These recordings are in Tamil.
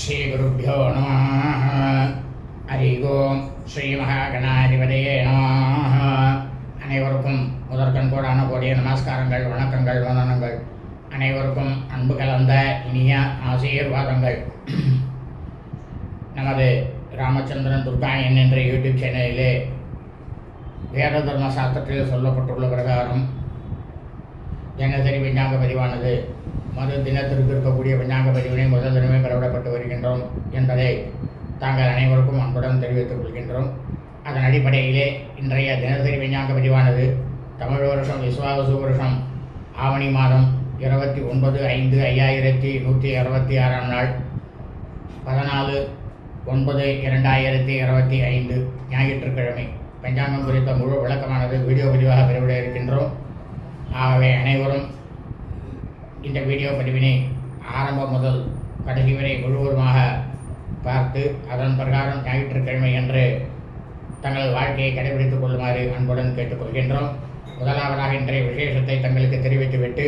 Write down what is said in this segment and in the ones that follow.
ஸ்ரீகுருப்போ நம ஹரி ஓம் ஸ்ரீ மகாகணாதிபதியே நம அனைவருக்கும் முதற்கண் கூடான கோடிய நமஸ்காரங்கள் வணக்கங்கள் வந்தனங்கள். அனைவருக்கும் அன்பு கலந்த இனிய ஆசீர்வாதங்கள். நமது ராமச்சந்திரன் துர்காயன் என்ற யூடியூப் சேனலிலே வேத தர்ம சாஸ்திரத்தில் சொல்லப்பட்டுள்ள பிரகாரம் தினசரி விஞ்ஞாங்க பதிவானது. மறு தினத்திற்கு இருக்கக்கூடிய விஞ்ஞான பதிவினை முதல் தினமே பெறவிடப்பட்டு வருகின்றோம் என்பதை தாங்கள் அனைவருக்கும் அன்புடன் தெரிவித்துக் கொள்கின்றோம். அதன் அடிப்படையிலே இன்றைய தினசரி விஞ்ஞான பதிவானது தமிழ் வருஷம் விஸ்வாவசு வருஷம் ஆவணி மாதம் இருபத்தி ஒன்பது ஐந்து ஐயாயிரத்தி நூற்றி அறுபத்தி ஆறாம் நாள் பதினாலு ஒன்பது இரண்டாயிரத்தி இருபத்தி ஐந்து ஞாயிற்றுக்கிழமை. பஞ்சாங்கம் குறித்த முழு விளக்கமானது வீடியோ பதிவாக பெறவிட இருக்கின்றோம். ஆகவே அனைவரும் இந்த வீடியோ பதிவினை ஆரம்பம் முதல் கடைசி வரை முழுவதுமாக பார்த்து அதன் பிரகாரம் ஞாயிற்றுக்கிழமை என்று தங்கள் வாழ்க்கையை கடைபிடித்துக் கொள்ளுமாறு அன்புடன் கேட்டுக்கொள்கின்றோம். முதலாவதாக இன்றைய விசேஷத்தை தங்களுக்கு தெரிவித்துவிட்டு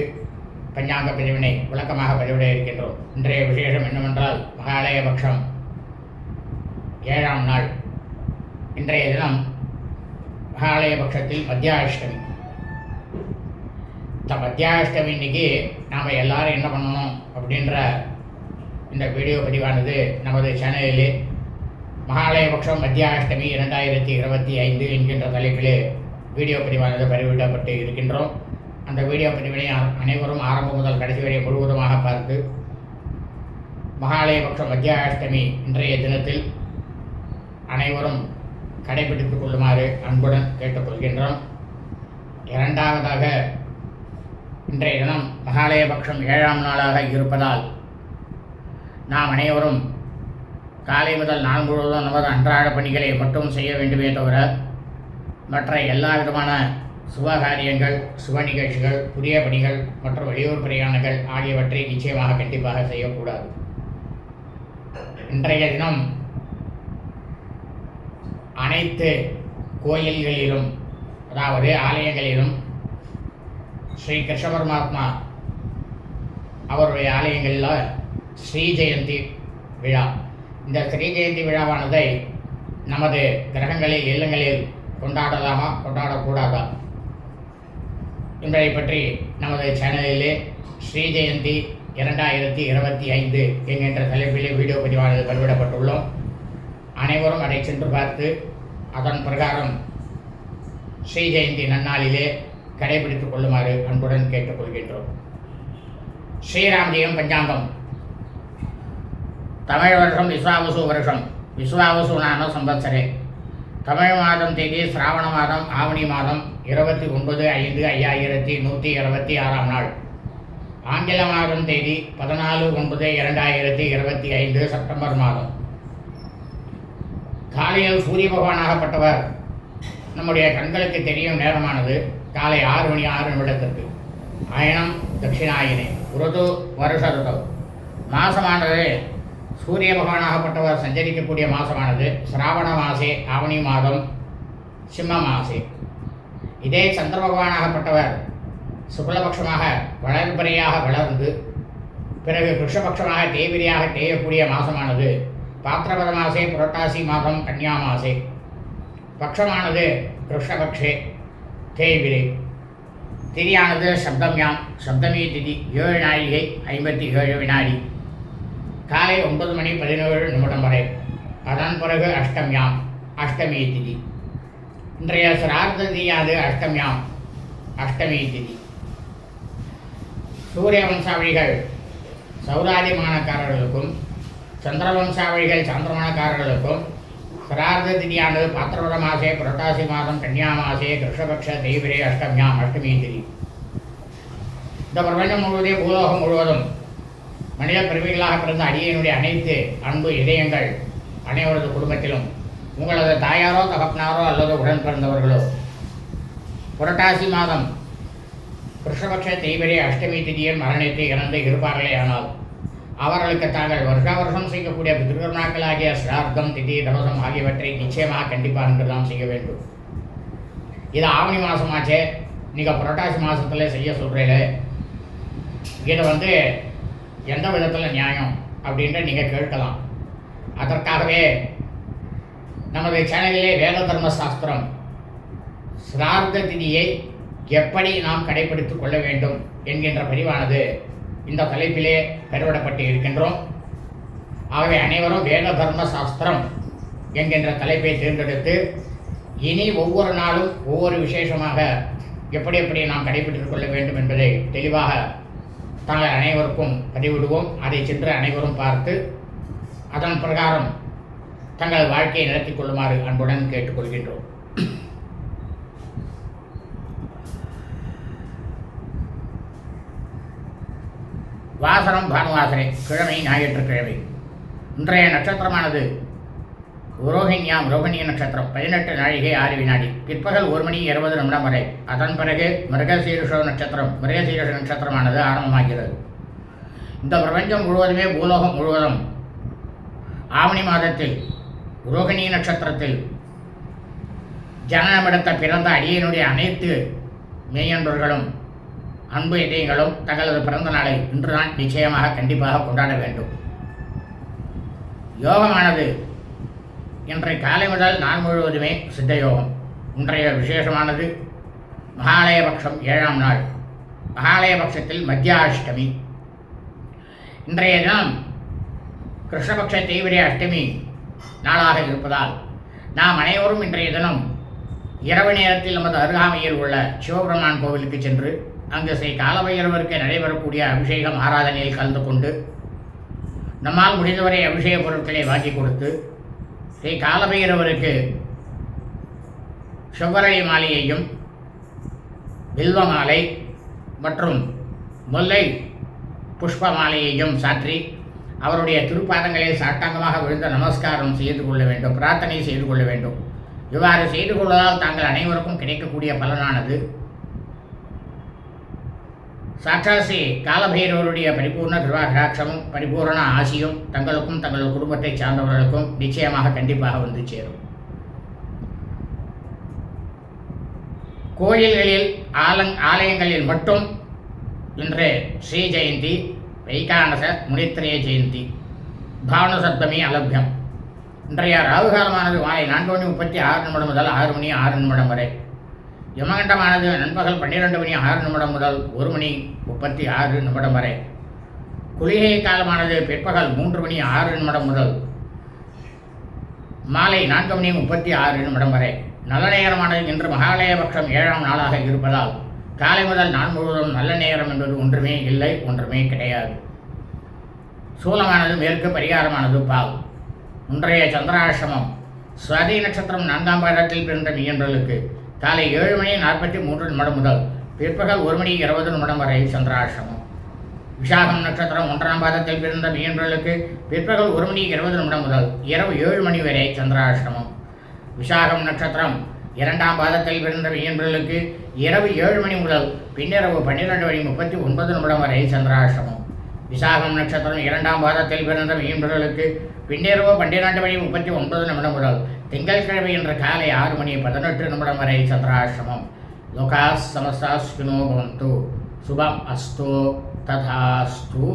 பஞ்சாங்க பிரிவினை விளக்கமாக பதிவிட இருக்கின்றோம். இன்றைய விசேஷம் என்னவென்றால் மகாலய பட்சம் ஏழாம் நாள். இன்றைய தினம் மகாலய பட்சத்தில் மத்தியாஷ்டமி. இந்த மத்தியாஷ்டமி இன்னைக்கு நாம் எல்லாரும் என்ன பண்ணணும் அப்படின்ற இந்த வீடியோ பதிவானது நமது சேனலிலே மகாலயபக்ஷம் மத்தியாஷ்டமி இரண்டாயிரத்தி இருபத்தி ஐந்து என்கின்ற தலைப்பிலே வீடியோ பதிவானது பதிவிடப்பட்டு இருக்கின்றோம். அந்த வீடியோ பதிவினை அனைவரும் ஆரம்பம் முதல் கடைசி வரை முழுவதுமாக பார்த்து மகாலயபக்ஷம் மத்தியாஷ்டமி இன்றைய தினத்தில் அனைவரும் கடைபிடித்துக் கொள்ளுமாறு அன்புடன் கேட்டுக்கொள்கின்றோம். இரண்டாவதாக இன்றைய தினம் மகாலயபக்ஷம் ஏழாம் நாளாக இருப்பதால் நாம் அனைவரும் காலை முதல் நாள் முழுவதும் நமது அன்றாட பணிகளை மட்டும் செய்ய வேண்டுமே தவிர மற்ற எல்லா விதமான சுபகாரியங்கள் சுப நிகழ்ச்சிகள் புதிய பணிகள் மற்றும் வெளியூர் பிரயாணங்கள் ஆகியவற்றை நிச்சயமாக கண்டிப்பாக செய்யக்கூடாது. இன்றைய தினம் அனைத்து கோயில்களிலும் அதாவது ஆலயங்களிலும் ஸ்ரீ கிருஷ்ண பரமாத்மா அவருடைய ஆலயங்களில் ஸ்ரீ ஜெயந்தி விழா. இந்த ஸ்ரீ ஜெயந்தி விழாவானதை நமது கிரகங்களில் இல்லங்களில் கொண்டாடலாமா கொண்டாடக்கூடாதா? என்பதை பற்றி நமது சேனலிலே ஸ்ரீ ஜெயந்தி இரண்டாயிரத்தி இருபத்தி ஐந்து என்கின்ற தலைப்பிலே வீடியோ பதிவானது பதிவிடப்பட்டுள்ளோம். அனைவரும் அதை சென்று பார்த்து அதன் பிரகாரம் ஸ்ரீ ஜெயந்தி நன்னாளிலே கடைபிடித்துக் கொள்ளுமாறு அன்புடன் கேட்டுக்கொள்கின்றோம் ஸ்ரீராமஜெயம் பஞ்சாங்கம். தமிழ் வருஷம் விஸ்வாவசு வருஷம். விஸ்வாவசு நாம சம்பத்சரே. தமிழ் மாதம் தேதி சிராவண மாதம் ஆவணி மாதம் இருபத்தி ஒன்பது ஐந்து ஐயாயிரத்தி நூற்றி இருபத்தி ஆறாம் நாள். ஆங்கில மாதம் தேதி பதினாலு ஒன்பது இரண்டாயிரத்தி இருபத்தி ஐந்து செப்டம்பர் மாதம். காலையில் சூரிய பகவானாகப்பட்டவர் நம்முடைய கண்களுக்கு தெரியும் நேரமானது. காலை ஆறு மணி ஆறு நிமிடத்திற்கு. அயனம் தட்சிணாயினே. ருது வருஷ ருது மாசமானது சூரிய பகவானாகப்பட்டவர் சஞ்சரிக்கக்கூடிய மாசமானது சிராவண மாசே ஆவணி மாதம் சிம்ம மாசே. இதே சந்திர பகவானாகப்பட்டவர் சுக்லபக்ஷமாக வளர்பிறையாக வளர்ந்து பிறகு கிருஷ்ணபக்ஷமாக தேவிரியாக தேயக்கூடிய மாசமானது பாத்திரபத மாசே புரட்டாசி மாதம் கன்னியா மாசே. பக்ஷமானது கிருஷ்ணபக்ஷே தேய்பிரை திரியானது சப்தம்யாம் சப்தமி திதி ஏழு நாழிகை ஐம்பத்தி ஏழு வினாடி. காலை ஒன்பது மணி பதினேழு நிமிடம் வரை. அதன் பிறகு அஷ்டம்யாம் அஷ்டமி திதி. இன்றைய சிரார்த்த திதியாது அஷ்டம்யாம் அஷ்டமி திதி. சூரிய வம்சாவளிகள் சௌராதிமானக்காரர்களுக்கும் சந்திர வம்சாவளிகள் சந்திரமானக்காரர்களுக்கும் சிரார்த்த திதியானது பாத்திரவர மாசே புரட்டாசி மாதம் கன்னியா மாசே கிருஷ்ணபக்ஷ தெய்வரே அஷ்டமியாம் அஷ்டமி திதி. இந்த பிரபஞ்சம் முழுவதே பூலோகம் முழுவதும் மனித பிறவிகளாக பிறந்த அடியனுடைய அனைத்து அன்பு இதயங்கள் அனைவரது குடும்பத்திலும் உங்களது தாயாரோ தகப்பனாரோ அல்லது உடன் பிறந்தவர்களோ புரட்டாசி மாதம் கிருஷ்ணபக்ஷ தெய்வரே அஷ்டமி திதியில் மரணித்து இறந்து இருப்பார்களே ஆனால் அவர்களுக்கு தாங்கள் வருஷா வருஷம் செய்யக்கூடிய பிதிருநாட்களாகிய சிரார்த்தம் திதி தவசம் ஆகியவற்றை நிச்சயமாக கண்டிப்பாக என்று தான் செய்ய வேண்டும். இது ஆவணி மாதமாச்சே நீங்கள் புரட்டாசி மாதத்தில் செய்ய சொல்கிறீங்களே இதை வந்து எந்த விதத்தில் நியாயம் அப்படின்ற நீங்கள் கேட்கலாம். அதற்காகவே நமது சேனலிலே வேத தர்ம சாஸ்திரம் சிரார்த்த திதியை எப்படி நாம் கடைபிடித்துக் கொள்ள வேண்டும் என்கின்ற பதிவானது இந்த தலைப்பிலே பெருவிடப்பட்டு இருக்கின்றோம் ஆகவே அனைவரும் வேத தர்ம சாஸ்திரம் என்கின்ற தலைப்பை தேர்ந்தெடுத்து இனி ஒவ்வொரு நாளும் ஒவ்வொரு விசேஷமாக எப்படி எப்படி நாம் கடைபிடித்துக் கொள்ள வேண்டும் என்பதை தெளிவாக தாங்கள் அனைவருக்கும் பதிவிடுவோம். அதை சென்று அனைவரும் பார்த்து அதன் பிரகாரம் தங்கள் வாழ்க்கையை நடத்தி கொள்ளுமாறு அன்புடன் கேட்டுக்கொள்கின்றோம். வாசனம் பானுவாசனை கிழமை ஞாயிற்றுக்கிழமை. இன்றைய நட்சத்திரமானது ரோஹிணியாம் ரோஹிணிய நட்சத்திரம். பதினெட்டு நாழிகை ஆறு வினாடி. பிற்பகல் ஒரு மணி இருபது நிமிடம் வரை. அதன் பிறகு மிருகசீருஷ நட்சத்திரம் மிருகசீருஷ நட்சத்திரமானது ஆரம்பமாகிறது. இந்த பிரபஞ்சம் முழுவதுமே பூலோகம் முழுவதும் ஆவணி மாதத்தில் ரோகிணி நட்சத்திரத்தில் ஜனனமெடுத்த பிறந்த அடியனுடைய அனைத்து மெய்யன்பர்களும் அன்பு இதயங்களும் தங்களது பிறந்த நாளை இன்று தான் நிச்சயமாக கண்டிப்பாக கொண்டாட வேண்டும். யோகமானது இன்றைய காலை முதல் நான் முழுவதுமே சித்த யோகம். இன்றைய விசேஷமானது மகாலயபக்ஷம் ஏழாம் நாள். மகாலயபக்ஷத்தில் மத்தியாஷ்டமி. இன்றைய தினம் கிருஷ்ணபக்ஷ தீவிர அஷ்டமி நாளாக இருப்பதால் நாம் அனைவரும் இன்றைய தினம் இரவு நேரத்தில் நமது அருகாமையில் உள்ள சிவபெருமான் கோவிலுக்கு சென்று அங்கு ஸ்ரீ காலபைரவருக்கு நடைபெறக்கூடிய அபிஷேகம் ஆராதனையில் கலந்து கொண்டு நம்மால் முடிந்தவரை அபிஷேக பொருட்களை வாங்கி கொடுத்து ஸ்ரீ காலபைரவருக்கு செவ்வரளி மாலையையும் வில்வ மாலை மற்றும் முல்லை புஷ்ப மாலையையும் சாற்றி அவருடைய திருப்பாதங்களில் சாட்டாங்கமாக விழுந்த நமஸ்காரம் செய்து கொள்ள வேண்டும் பிரார்த்தனை செய்து கொள்ள வேண்டும். இவ்வாறு செய்து கொள்வதால் தாங்கள் அனைவருக்கும் கிடைக்கக்கூடிய பலனானது. சாட்சாசி காலபைரவருடைய பரிபூர்ண திருவாகராட்சமும் பரிபூரண ஆசியும் தங்களுக்கும் தங்கள் குடும்பத்தை சார்ந்தவர்களுக்கும் நிச்சயமாக கண்டிப்பாக வந்து சேரும். கோயில்களில் ஆலங் ஆலயங்களில் மட்டும் இன்று ஸ்ரீ ஜெயந்தி வைகானச முனித்திரைய ஜெயந்தி பாவன சப்தமி அலபியம். இன்றைய ராகுகாலமானது மாலை நான்கு மணி முப்பத்தி ஆறு நிமிடம் முதல் ஆறு மணி ஆறு நிமிடம் வரை. யமகண்டமானது நண்பகல் பன்னிரெண்டு மணி ஆறு நிமிடம் முதல் ஒரு மணி முப்பத்தி ஆறு நிமிடம் வரை. குளிகை காலமானது பிற்பகல் மூன்று மணி ஆறு நிமிடம் முதல் மாலை நான்கு மணி முப்பத்தி ஆறு நிமிடம் வரை. நல்ல நேரமானது இன்று மகாலயபக்ஷம் ஏழாம் நாளாக இருப்பதால் காலை முதல் நான் முழுவதும் நல்ல நேரம் என்பது ஒன்றுமே இல்லை ஒன்றுமே கிடையாது. சூலமானது மேற்கு பரிகாரமானது பால். இன்றைய சந்திராசிரமம் சுவாதி நட்சத்திரம் நான்காம் பாதத்தில் பிறந்த மீன்றலுக்கு காலை ஏழு மணி நாற்பத்தி மூன்று நிமிடம் முதல் பிற்பகல் ஒரு மணி இருபது நிமிடம் வரை சந்திராசிரமம். விசாகம் நட்சத்திரம் ஒன்றாம் பாதத்தில் பிறந்த மீன்களுக்கு பிற்பகல் ஒரு மணி இருபது நிமிடம் முதல் இரவு ஏழு மணி வரை சந்திராசிரமம். விசாகம் நட்சத்திரம் இரண்டாம் பாதத்தில் பிறந்த மீன்களுக்கு இரவு ஏழு மணி முதல் பின்னிரவு பன்னிரெண்டு மணி முப்பத்தி ஒன்பது நிமிடம் வரை சந்திராசிரமம். விசாகம் நட்சத்திரம் இரண்டாம் பாதத்தில் பிறந்த மீன்களுக்கு பின்னிரவு பன்னிரெண்டு மணி முப்பத்தி ஒன்பது நிமிடம் முதல் திங்கட்கிழமை என்ற காலை ஆறு மணி பதினெட்டு நிமிடம் வரை சந்திராசிரமம். லோகாஸ் சமஸ்தாஸ்கினோ பவந்து. சுபம் அஸ்தோ. ததாஸ்து.